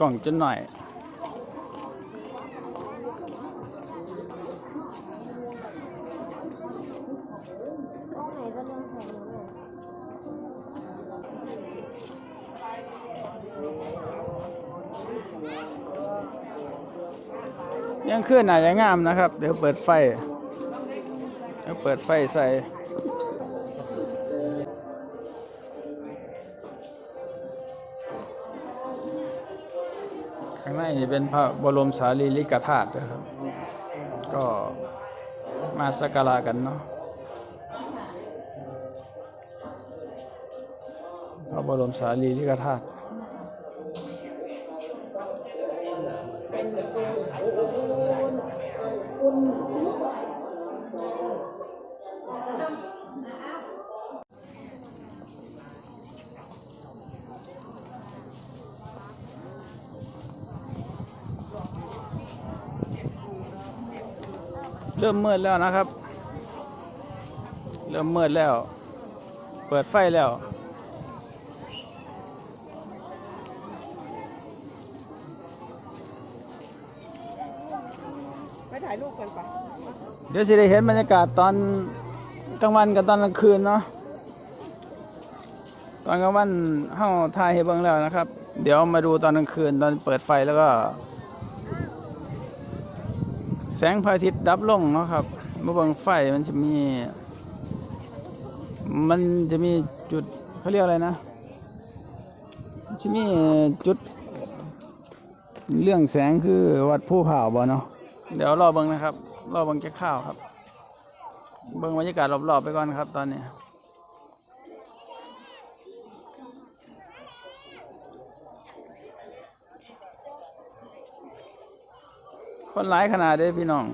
กล่องจนหน่อยห้องไหนก็เรื่องของหนยยังขึ้นอาจจะงามนะครับ เดี๋ยวเปิดไฟ เดี๋ยวเปิดไฟใส่ ไหมนี่เป็นพระบรมสารีริกธาตุนะครับ ก็มาสักการะกันเนาะพระบรมสารีริกธาตุเริ่มมืดแล้วนะครับ เริ่มมืดแล้ว เปิดไฟแล้ว ไปถ่ายรูปกันปะเดี๋ยวสิได้เห็นบรรยากาศตอนกลางวันกับตอนกลางคืนเนาะ ตอนกลางวันเฮาถ่ายให้เบิ่งแล้วนะครับ เดี๋ยวมาดูตอนกลางคืนตอนเปิดไฟแล้วก็ แสงพระอาทิตย์ดับลงเนาะครับเมื่อบังไฟมันจะมี มันจะมีจุดเขาเรียกอะไรนะมันจะมีจุด เรื่องแสงคือวัดผู้เผาบ่เนาะเดี๋ยวรอเบิ้งนะครับ รอเบิ้งแกข้าวครับ เบิ้งบรรยากาศรอบๆไปก่อนครับตอนนี้ คนหลายขนาดเด้พี่น้อง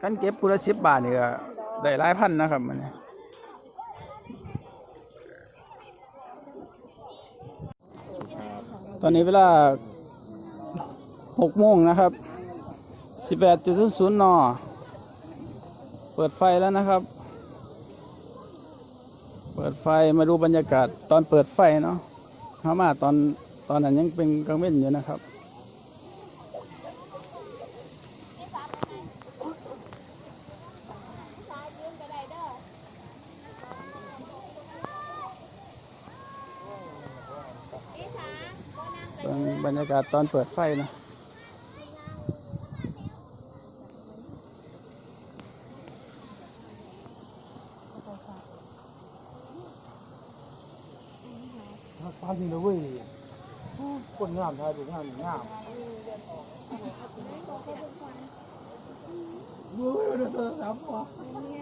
กันเก็บกุละสิบบาทนี่ก็ได้หลายพันนะครับมันตอนนี้เวลาหกโมงนะครับสิบแปดจุดศูนย์นเปิดไฟแล้วนะครับ เปิดไฟมาดูบรรยากาศตอนเปิดไฟเนาะเข้ามาตอนตอนนั้นยังเป็นกลางเว้นอยู่นะครับ บิ่งบรรยากาศตอนเปิดไฟนะฟ้าจริงนะเว้ยคนงามทายถูกงามงามเว้ยเดี๋ยวเธอครับวะบรรย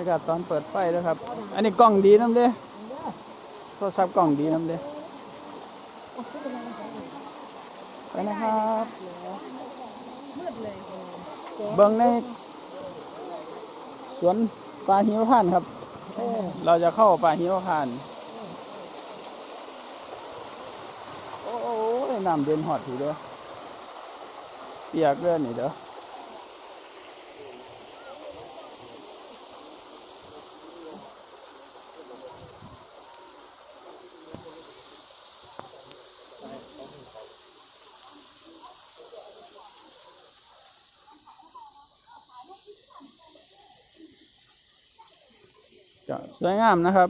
ากาศตอนเปิดไฟแล้วครับ อันนี้กล้องดีน้ำเด้โทรศัพท์กล้องดีน้ำเด้ไปนะครับเบิ่งในสวนป่าหิมพานต์ครับ เราจะเข้าป่าหิมพานต์โอ้โหน้ำเด่นหอดทีเด้อเปียกเด้อนี่เด้อ จะสวยงามนะครับ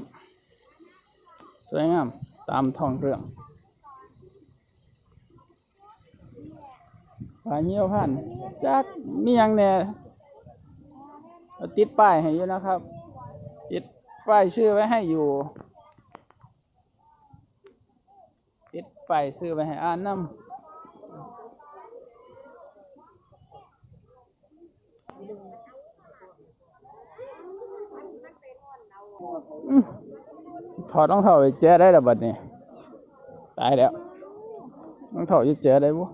สวยงามตามท้องเรื่องป่าหิมพานจักมีหยังแน่ติดป้ายให้อยู่นะครับ ติดป้ายชื่อไว้ให้อยู่ ติดป้ายชื่อไว้ให้อ่านนำ ถอดต้องเท้าไปเจอได้แล้วบัดนี้ตายแล้วต้องเท้าจะเจอได้บุ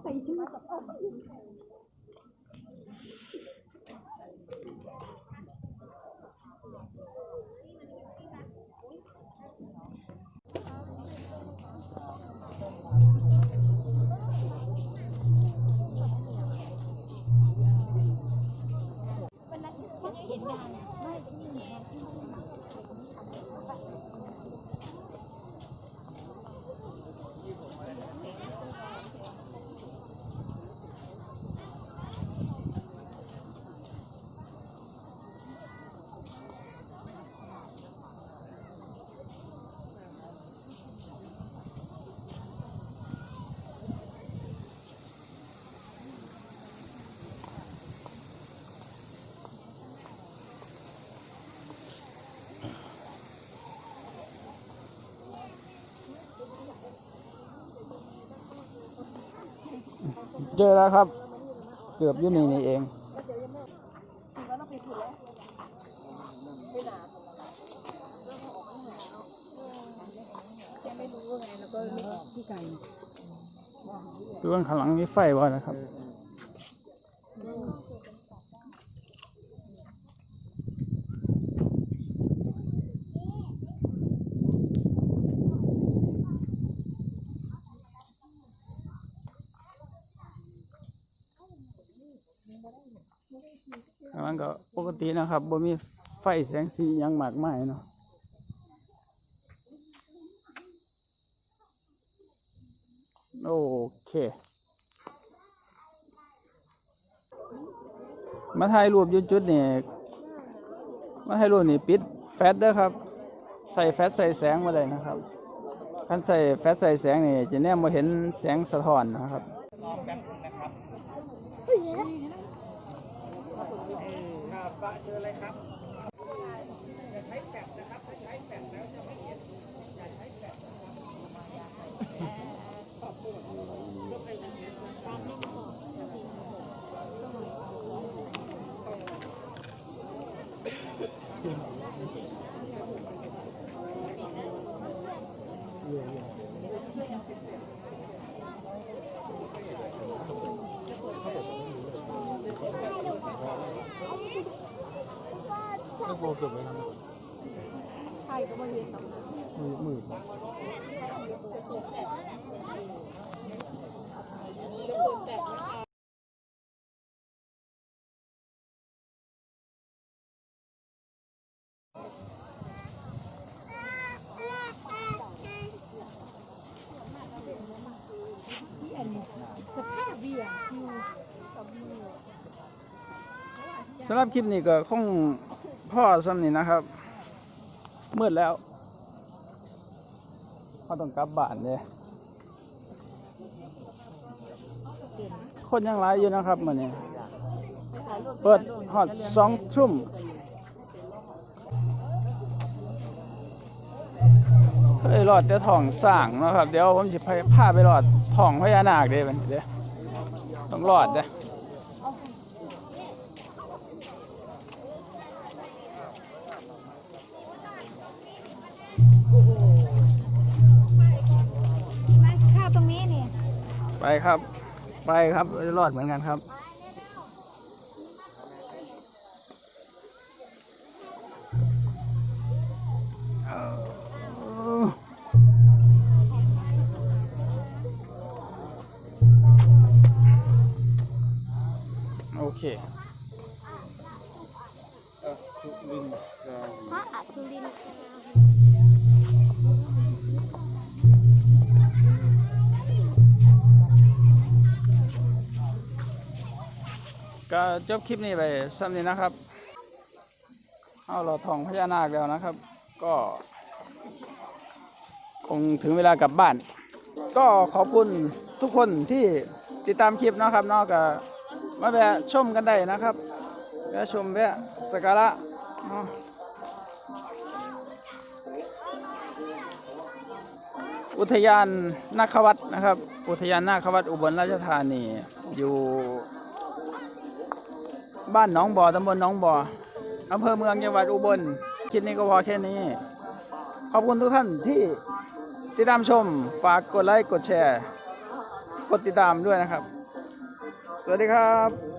เจอแล้วครับ เกือบอยู่นี่นี่เองดูข้างหลังมีไฟบ่นะครับ ข้างหลังก็ปก ตินะครับบ่มีไฟแสงสียังมากมายเนาะโอเค มาถ่ายรูปยู่จุดนี่มาถ่ายรูปนี่ปิดแฟลชด้อครับ ใส่แฟลชใส่แสงมาเลยนะครับคันใส่แฟลชใส่แสงนี่จะแนมมาเห็นแสงสะท้อนนะครับ ราเจออะไรครับ แล้วโบเก็บไว้ทำไมใช่ก็มาเรียนต่อมือมือสภาพเบียร์คิวสำหรับคลิปนี้ก็คง พ่อซ้ำนี่นะครับมืดแล้วเขาต้องกลับบ้านเลยคนยังหลายอยู่นะครับมันนี้เปิดฮอดสองทุ่มเฮ้ยรอดแต่ท้องสร้างนะครับ เดี๋ยวผมจะพาไปรอดท้องพญานาคเด้เป็นเด้อต้องรอดเด้ มาข้าวตรงนี้นี่ ไปครับ ไปครับรอดเหมือนกันครับ โอเค ก็จบคลิปนี้ไปซ้ำนี้นะครับเอาเราทองพญานาคแล้วนะครับ ก็ คงถึงเวลากลับบ้าน ก็ขอบคุณทุกคนที่ติดตามคลิปนะครับนอกจากมาแวะชมกันได้นะครับแวะชมแวะสักการะเนาะอุทยานนาควัดนะครับ อุทยานนาควัดอุบลราชธานีอยู่ บ้านหนองบ่อตำบลหนองบ่ออำเภอเมืองจังหวัดอุบลคลิปนี้ก็พอแค่นี้ ขอบคุณทุกท่านที่ติดตามชม ฝากกดไลค์ กดแชร์ กดติดตามด้วยนะครับ สวัสดีครับ